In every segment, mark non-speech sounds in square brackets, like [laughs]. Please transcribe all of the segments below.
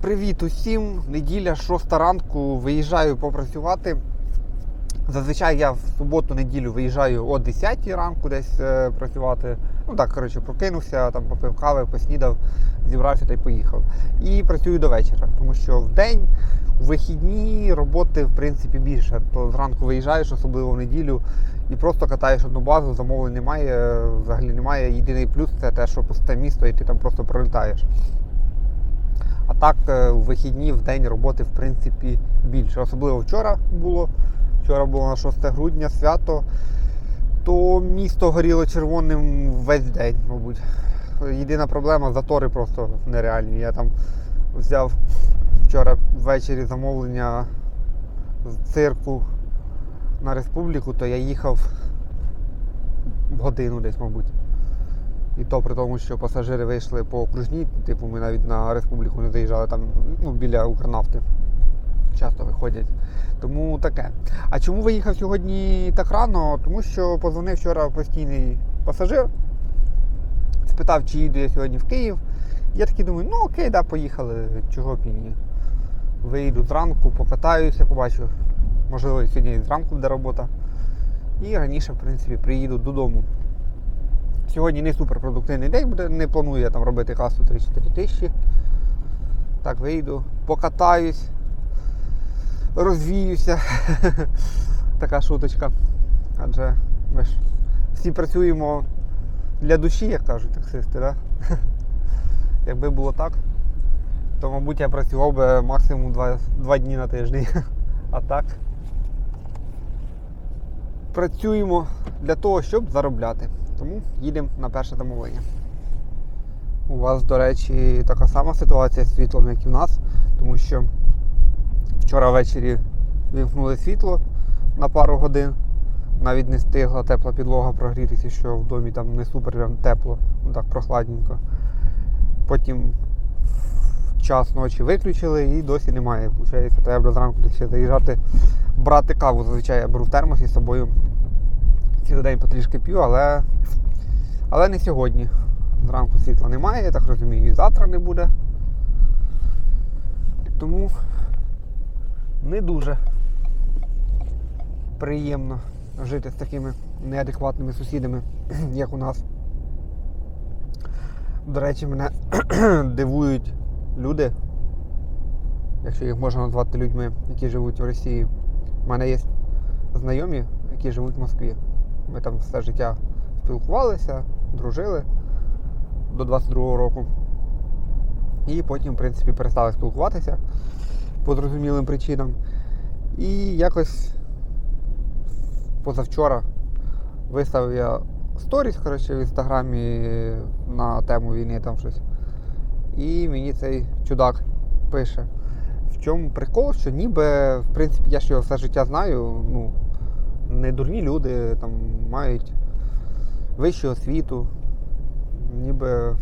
Привіт усім! Неділя, 6 ранку, виїжджаю попрацювати. Зазвичай я в суботу-неділю виїжджаю о 10 ранку десь е, працювати. Ну так, коротше, прокинувся, там попив кави, поснідав, зібрався та й поїхав. І працюю до вечора, тому що в день, у вихідні роботи в принципі більше. То зранку виїжджаєш, особливо в неділю, і просто катаєш одну базу, замовлень немає, взагалі немає. Єдиний плюс це те, що пусте місто, і ти там просто пролітаєш. Так, е, у вихідні в день роботи в принципі більше. Особливо вчора було. Вчора було на 6 грудня свято, то місто горіло червоним весь день, мабуть. Єдина проблема затори просто нереальні. Я там взяв вчора ввечері замовлення з цирку на республіку, то я їхав годину десь, мабуть. І то при тому, що пасажири вийшли по окружній, типу ми навіть на республіку не заїжджали там ну, біля Укрнафти. Часто виходять. Тому таке. А чому виїхав сьогодні так рано? Тому що позвонив вчора постійний пасажир, спитав, чи їду я сьогодні в Київ. Я такий думаю, ну окей, да, поїхали, чого б і ні. Виїду зранку, покатаюся, побачу. Можливо, сьогодні зранку буде робота. І раніше, в принципі, приїду додому. Сьогодні не суперпродуктивний день буде, не планую я там робити касу 3-4 тисячі. Так, вийду, покатаюсь, розвіюся. [laughs] така шуточка. Адже ми ж всі працюємо для душі, як кажуть таксисти, да? [laughs] Якби було так, то, мабуть, я працював би максимум 2, 2 дні на тиждень. [laughs] А так. Працюємо для того, щоб заробляти. Тому їдемо на перше замовлення. У вас, до речі, така сама ситуація з світлом, як і в нас, тому що вчора ввечері вімкнули світло на пару годин. Навіть не встигла тепла підлога прогрітися, що в домі там не супер прям тепло, ну так прохладненько. Потім в час ночі виключили і досі немає. Получається, треба зранку ще заїжджати, брати каву. Зазвичай я беру термос із собою. Цілий день потрішки п'ю, але, але не сьогодні. Зранку світла немає, я так розумію, і завтра не буде. Тому не дуже приємно жити з такими неадекватними сусідами, [clears throat] як у нас. До речі, мене [clears throat] дивують люди, якщо їх можна назвати людьми, які живуть в Росії. У мене є знайомі, які живуть в Москві. Ми там все життя спілкувалися, дружили до 22-го року. І потім, в принципі, перестали спілкуватися по зрозумілим причинам. І якось позавчора виставив я сторіс коротше, в інстаграмі на тему війни там щось. І мені цей чудак пише. В чому прикол, що ніби, в принципі, я ж його все життя знаю, ну, не дурні люди, там мають вищу освіту, ніби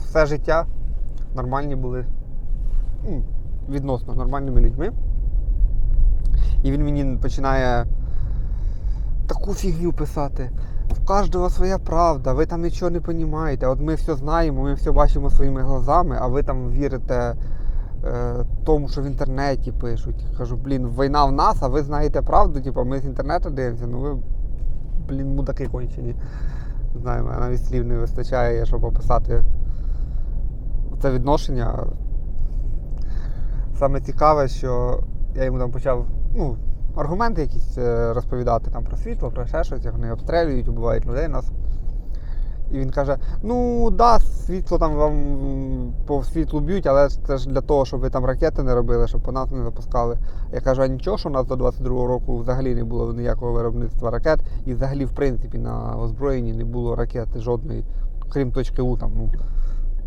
все життя нормальні були, ну, відносно нормальними людьми. І він мені починає таку фігню писати. В кожного своя правда, ви там нічого не розумієте. От ми все знаємо, ми все бачимо своїми глазами, а ви там вірите тому, що в інтернеті пишуть. Кажу, блін, війна в нас, а ви знаєте правду, типу, ми з інтернету дивимося, ну ви, блін, мудаки кончені. Знаю, мене навіть слів не вистачає, щоб описати це відношення. Саме цікаве, що я йому там почав ну, аргументи якісь е, розповідати там про світло, про ще щось, як вони обстрілюють, убивають людей нас. І він каже: ну да, світло там вам по світлу б'ють, але це ж для того, щоб ви там ракети не робили, щоб по нас не запускали. Я кажу, а нічого, що у нас до 22-го року взагалі не було ніякого виробництва ракет, і взагалі, в принципі, на озброєнні не було ракети жодної, крім точки У там, ну,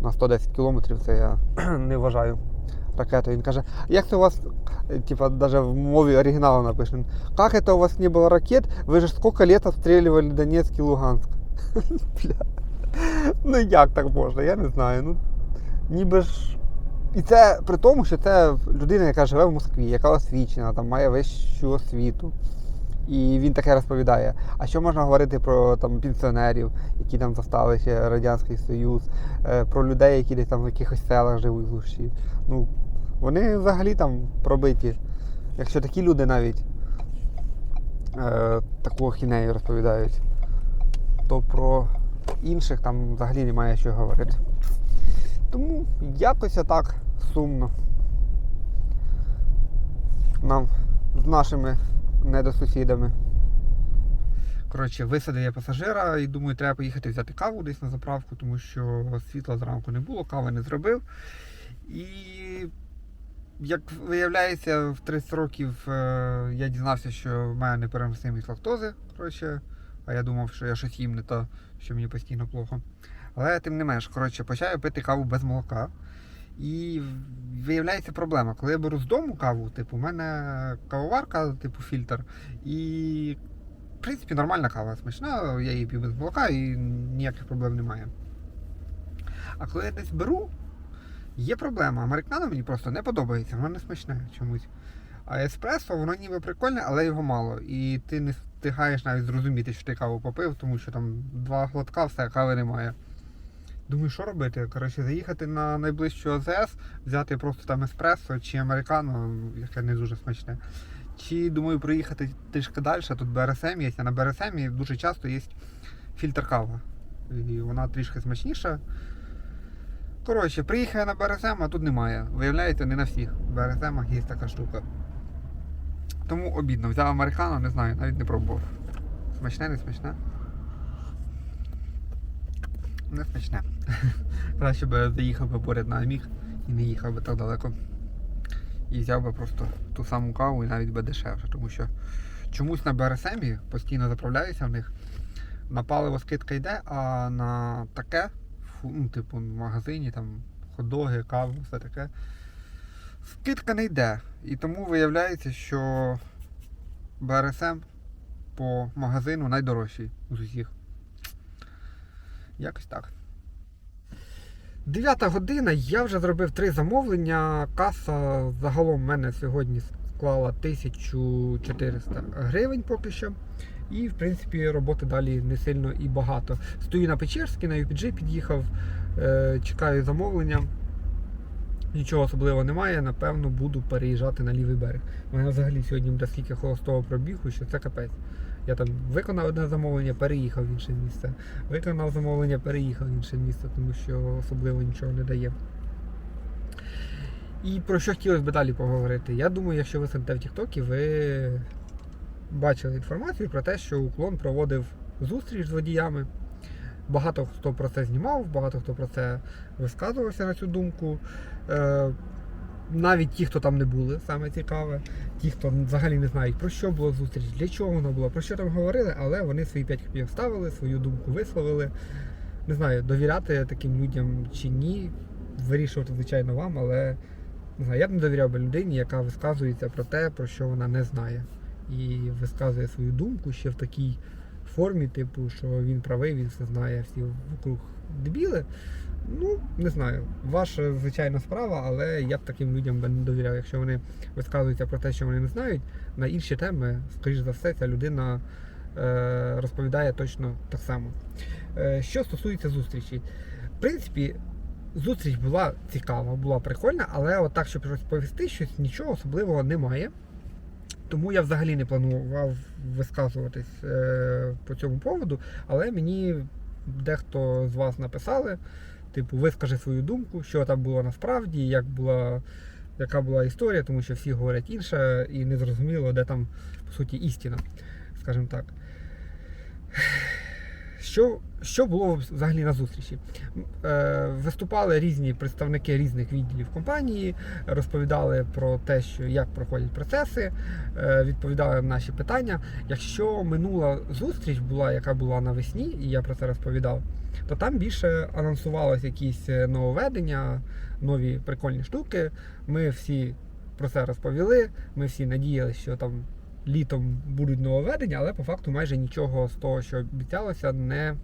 на 110 кілометрів, це я [clears throat] не вважаю ракетою. Він каже, як це у вас, типа, даже в мові оригіналу написано, як это у вас не було ракет, ви ж сколько лет обстрілювали Донецьк і Луганськ? [laughs] Бля. [laughs] Ну як так можна? Я не знаю. Ну, ніби ж. І це при тому, що це людина, яка живе в Москві, яка освічена, там має вищу освіту. І він таке розповідає. А що можна говорити про там пенсіонерів, які там ще Радянський Союз, е, про людей, які десь там в якихось селах живуть глуші. Ну, Вони взагалі там пробиті. Якщо такі люди навіть е, таку ахінею розповідають, то про інших там взагалі немає що говорити. Тому якось так сумно. Нам з нашими недосусідами. Коротше, висадив я пасажира і думаю, треба поїхати взяти каву десь на заправку, тому що світла зранку не було, кави не зробив. І як виявляється, в 30 років е, я дізнався, що в мене непереносимість лактози. Коротше, а я думав, що я щось їм не то, що мені постійно плохо. Але тим не менш, коротше, почав пити каву без молока. І виявляється проблема. Коли я беру з дому каву, типу, у мене кавоварка, типу фільтр, і в принципі нормальна кава смачна, я її п'ю без молока і ніяких проблем немає. А коли я десь беру, є проблема. Американо мені просто не подобається, воно не смачне чомусь. А еспресо, воно ніби прикольне, але його мало. І ти не встигаєш навіть зрозуміти, що ти каву попив, тому що там два глотка, все, кави немає. Думаю, що робити? Коротше, заїхати на найближчу АЗС, взяти просто там еспресо чи американо, яке не дуже смачне. Чи думаю проїхати трішки далі, тут БРСМ є, а на БРСМ дуже часто є фільтр кава. І вона трішки смачніша. Коротше, приїхав я на БРСМ, а тут немає. Виявляється, не на всіх БРСМах є така штука. Тому обідно. Взяв американо, не знаю, навіть не пробував. Смачне, не смачне. Не смачне. [laughs] Краще би заїхав би поряд на Аміг і не їхав би так далеко. І взяв би просто ту саму каву і навіть би дешевше, тому що чомусь на БРСМі постійно заправляюся в них. На паливо скидка йде, а на таке, ну, типу, в магазині, там, ходоги, каву, все таке. Скидка не йде. І тому виявляється, що БРСМ по магазину найдорожчий з усіх. Якось так. Дев'ята година, я вже зробив три замовлення. Каса загалом в мене сьогодні склала 1400 гривень поки що. І, в принципі, роботи далі не сильно і багато. Стою на Печерській, на UPG під'їхав, е, чекаю замовлення. Нічого особливого немає, напевно, буду переїжджати на лівий берег. У мене взагалі сьогодні буде стільки холостого пробігу, що це капець. Я там виконав одне замовлення, переїхав в інше місце. Виконав замовлення, переїхав в інше місце, тому що особливо нічого не дає. І про що хотілося б далі поговорити? Я думаю, якщо ви сидите в Тіктокі, ви бачили інформацію про те, що уклон проводив зустріч з водіями. Багато хто про це знімав, багато хто про це висказувався на цю думку. Е, навіть ті, хто там не були, саме цікаве, ті, хто взагалі не знають, про що була зустріч, для чого вона була, про що там говорили, але вони свої 5 копійок ставили, свою думку висловили. Не знаю, довіряти таким людям чи ні, вирішувати, звичайно, вам, але не знаю, я б не довіряв би людині, яка висказується про те, про що вона не знає. І висказує свою думку ще в такій формі, типу, що він правий, він все знає, всі вокруг дебіли. Ну, не знаю, ваша звичайна справа, але я б таким людям би не довіряв. Якщо вони висказуються про те, що вони не знають, на інші теми, скоріш за все, ця людина е, розповідає точно так само. Е, що стосується зустрічі, в принципі, зустріч була цікава, була прикольна, але от так, щоб розповісти щось, нічого особливого немає. Тому я взагалі не планував висказуватись е, по цьому поводу, але мені дехто з вас написали, типу, вискажи свою думку, що там було насправді, як була, яка була історія, тому що всі говорять інше і не зрозуміло, де там, по суті, істина, скажімо так. Що, що було взагалі на зустрічі? Е, виступали різні представники різних відділів компанії, розповідали про те, що як проходять процеси, е, відповідали на наші питання. Якщо минула зустріч була, яка була навесні, і я про це розповідав, то там більше анонсувалось якісь е, нововведення, нові прикольні штуки. Ми всі про це розповіли. Ми всі надіялися, що там літом будуть нововведення, але по факту майже нічого з того, що обіцялося, не,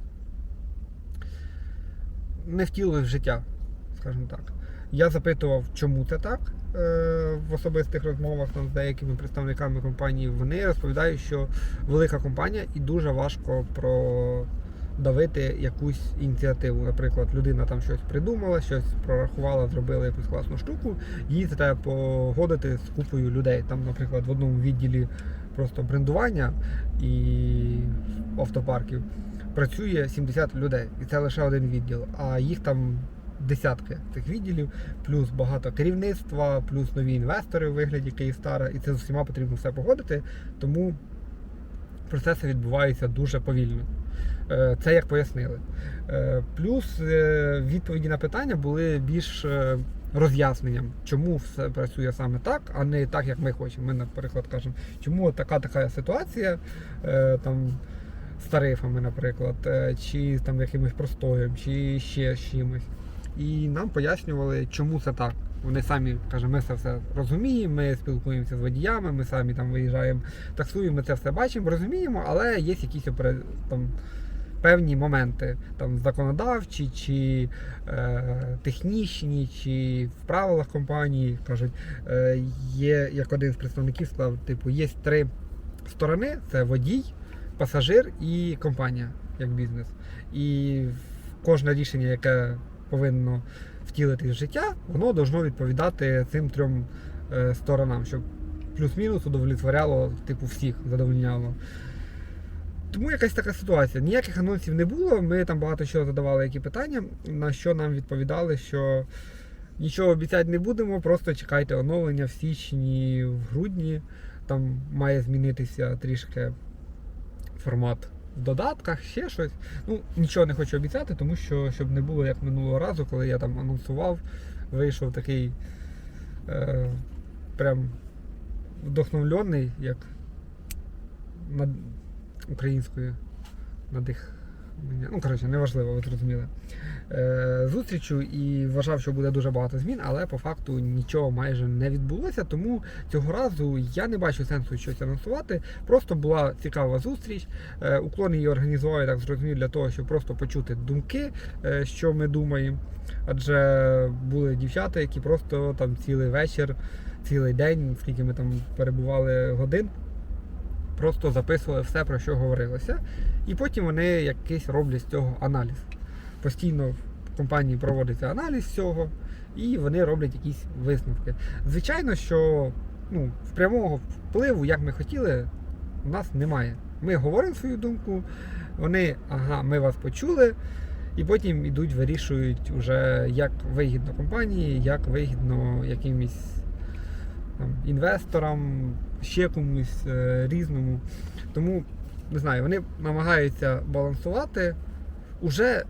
не втілилось в життя, скажімо так. Я запитував, чому це так е, в особистих розмовах там, з деякими представниками компанії. Вони розповідають, що велика компанія і дуже важко про, давити якусь ініціативу. Наприклад, людина там щось придумала, щось прорахувала, зробила якусь класну штуку, її це треба погодити з купою людей. Там, наприклад, в одному відділі просто брендування і автопарків працює 70 людей, і це лише один відділ, а їх там десятки цих відділів, плюс багато керівництва, плюс нові інвестори у вигляді Київстара, і це з усіма потрібно все погодити. Тому процеси відбуваються дуже повільно. Е, Це як пояснили. Е, Плюс е, відповіді на питання були більш роз'ясненням, чому все працює саме так, а не так, як ми хочемо. Ми, наприклад, кажемо, чому така така ситуація там з тарифами, наприклад, чи там якимось простоєм, чи ще з чимось. І нам пояснювали, чому це так. Вони самі кажуть, ми це все розуміємо, ми спілкуємося з водіями, ми самі там виїжджаємо, таксуємо, ми це все бачимо, розуміємо, але є якісь там, певні моменти, там законодавчі, чи е, технічні, чи в правилах компанії кажуть, е, є, як один з представників сказав, типу, є три сторони: це водій, пасажир і компанія як бізнес. І кожне рішення, яке повинно втілити в життя, воно должно відповідати цим трьом е, сторонам, щоб плюс-мінус удовлетворяло, типу, всіх задовольняло. Тому якась така ситуація. Ніяких анонсів не було. Ми там багато чого задавали які питання, на що нам відповідали, що нічого обіцяти не будемо, просто чекайте оновлення в січні, в грудні. Там має змінитися трішки формат в додатках, ще щось. Ну, нічого не хочу обіцяти, тому що щоб не було як минулого разу, коли я там анонсував, вийшов такий е, прям вдохновлений, як над українською надих. Ну, коротше, неважливо, ви зрозуміли. Е, зустрічю і вважав, що буде дуже багато змін, але по факту нічого майже не відбулося. Тому цього разу я не бачу сенсу щось анонсувати. Просто була цікава зустріч. Е, уклон її організував, я так зрозумів, для того, щоб просто почути думки, е, що ми думаємо. Адже були дівчата, які просто там цілий вечір, цілий день, скільки ми там перебували годин, просто записували все, про що говорилося. І потім вони якийсь роблять з цього аналіз. Постійно в компанії проводиться аналіз цього, і вони роблять якісь висновки. Звичайно, що ну, прямого впливу, як ми хотіли, у нас немає. Ми говоримо свою думку, вони, ага, ми вас почули, і потім ідуть, вирішують вже, як вигідно компанії, як вигідно якимось там, інвесторам, ще комусь е, різному. Тому, не знаю, вони намагаються балансувати. Уже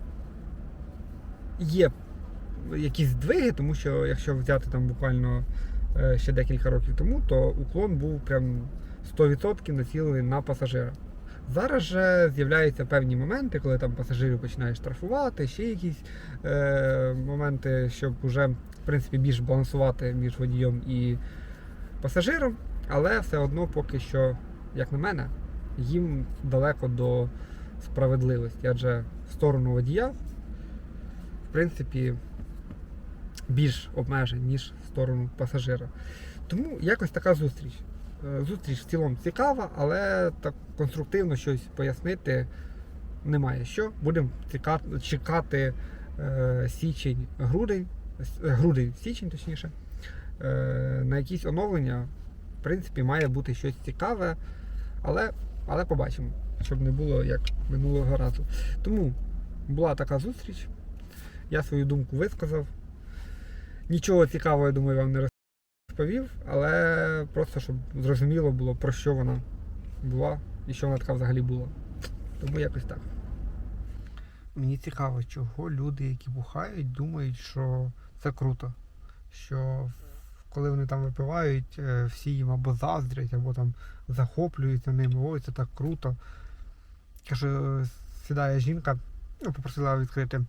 є якісь здвиги, тому що якщо взяти там буквально е, ще декілька років тому, то уклон був прям 100% націлений на пасажира. Зараз же з'являються певні моменти, коли там пасажирів починають штрафувати, ще якісь е, моменти, щоб вже в принципі більш балансувати між водієм і пасажиром, але все одно поки що, як на мене, їм далеко до справедливості, адже в сторону водія, в принципі, більш обмежень, ніж в сторону пасажира. Тому якось така зустріч. Е, Зустріч в цілому цікава, але так конструктивно щось пояснити немає що. Будемо чекати е, січень, грудень, е, грудень, січень, точніше, е, на якісь оновлення. Принципі, має бути щось цікаве, але, але побачимо, щоб не було як минулого разу. Тому була така зустріч. Я свою думку висказав. Нічого цікавого, я думаю, вам не розповів, але просто щоб зрозуміло було, про що вона була і що вона така взагалі була. Тому якось так. Мені цікаво, чого люди, які бухають, думають, що це круто. Що коли вони там випивають, е, всі їм або заздрять, або там захоплюються ними, ой, це так круто. Каже, сідає жінка, ну, попросила відкрити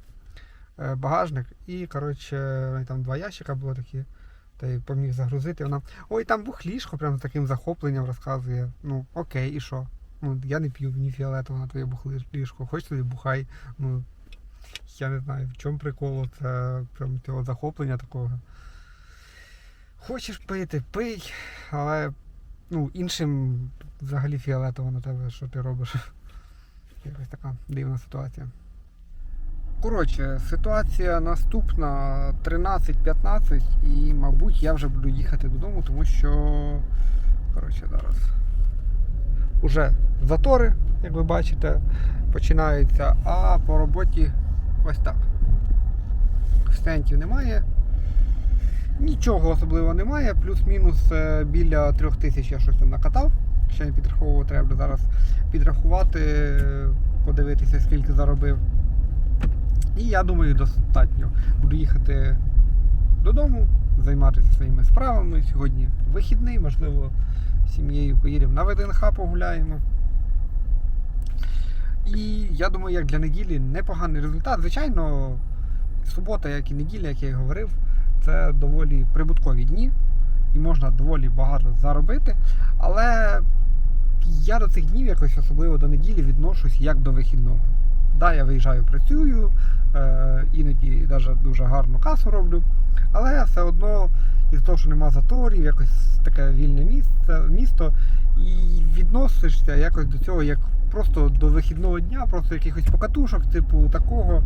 е, багажник, і, коротше, там два ящика було такі, та й поміг загрузити. Вона, ой, там бухлішко, прям з таким захопленням розказує. Ну, окей, і що? Ну, я не п'ю ні фіолетово на твоє бухлішко, хоч собі бухай. Ну, я не знаю, в чому прикол, це прям цього захоплення такого. Хочеш пити, пий, але ну, іншим взагалі фіолетово на тебе, що ти робиш. [laughs] Якась така дивна ситуація. Коротше, ситуація наступна 13-15 і, мабуть, я вже буду їхати додому, тому що. Коротше, зараз. Уже затори, як ви бачите, починаються, а по роботі ось так. Стентів немає. Нічого особливого немає, плюс-мінус е, біля трьох тисяч я щось там накатав. Ще не підраховував, треба зараз підрахувати, подивитися, скільки заробив. І я думаю, достатньо. Буду їхати додому, займатися своїми справами. Сьогодні вихідний, можливо, з сім'єю поїдемо на ВДНХ погуляємо. І я думаю, як для неділі непоганий результат. Звичайно, субота, як і неділя, як я і говорив, це доволі прибуткові дні і можна доволі багато заробити. Але я до цих днів якось особливо до неділі відношусь як до вихідного. Да, я виїжджаю, працюю, е, іноді навіть дуже гарну касу роблю, але все одно із того, що нема заторів, якось таке вільне місце, місто, і відносишся якось до цього як просто до вихідного дня, просто якихось покатушок, типу такого.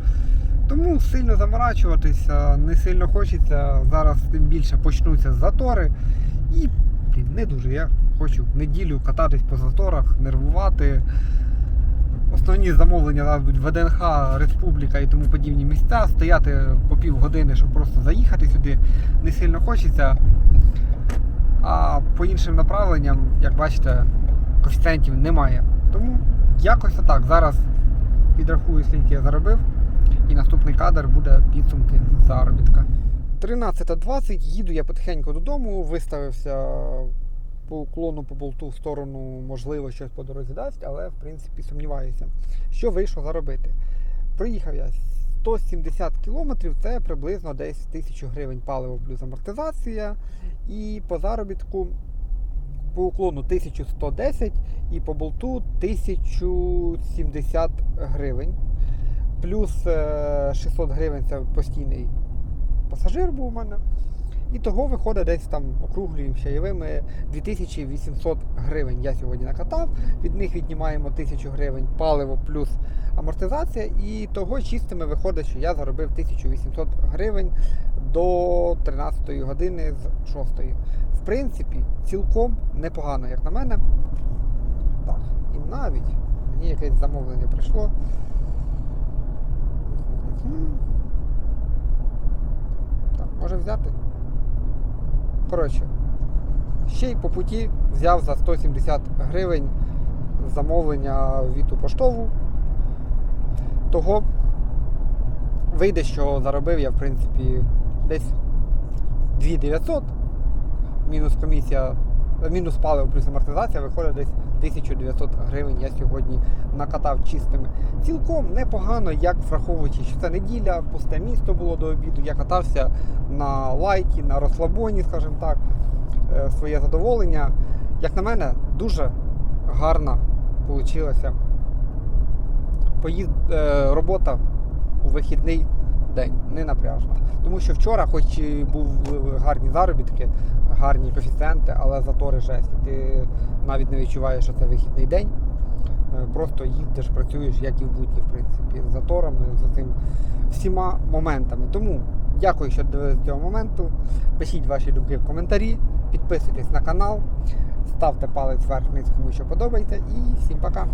Тому сильно заморачуватися не сильно хочеться. Зараз тим більше почнуться затори. І блін, не дуже. Я хочу в неділю кататись по заторах, нервувати. Основні замовлення зараз будуть ВДНХ, Республіка і тому подібні місця. Стояти по півгодини, щоб просто заїхати сюди, не сильно хочеться. А по іншим направленням, як бачите, коефіцієнтів немає. Тому якось отак. Зараз підрахую, скільки я заробив. І наступний кадр буде підсумки заробітка. 13.20, їду я потихеньку додому, виставився по уклону по болту в сторону, можливо, щось по дорозі дасть, але в принципі сумніваюся, що вийшло заробити. Приїхав я 170 кілометрів, це приблизно десь 1000 гривень паливо плюс амортизація. І по заробітку по уклону 1110 і по болту 1070 гривень. Плюс е, 600 гривень це постійний пасажир був у мене. І того виходить десь там округлюємо чайовими 2800 гривень. Я сьогодні накатав. Від них віднімаємо 1000 гривень паливо плюс амортизація. І того чистими виходить, що я заробив 1800 гривень до 13 години з 6. Принципі, цілком непогано, як на мене. Так, і навіть мені якесь замовлення прийшло. Так, може взяти? Коротше, ще й по путі взяв за 170 гривень замовлення від поштову. Того вийде, що заробив я, в принципі, десь 2900. Мінус комісія, е, мінус паливо плюс амортизація виходить десь 1900 гривень. Я сьогодні накатав чистими. Цілком непогано, як враховуючи, що це неділя, пусте місто було до обіду. Я катався на лайті, на розслабоні, скажімо так, е, своє задоволення. Як на мене, дуже гарна вийшла поїзд, е, робота у вихідний день, не напряжна. Тому що вчора, хоч і був гарні заробітки, гарні коефіцієнти, але затори жесть. Ти навіть не відчуваєш, що це вихідний день. Е, Просто їдеш, працюєш, як і в будні, в принципі, з заторами, з цим всіма моментами. Тому дякую, що дивились цього моменту. Пишіть ваші думки в коментарі, підписуйтесь на канал, ставте палець вверх вниз, кому що подобається. І всім пока!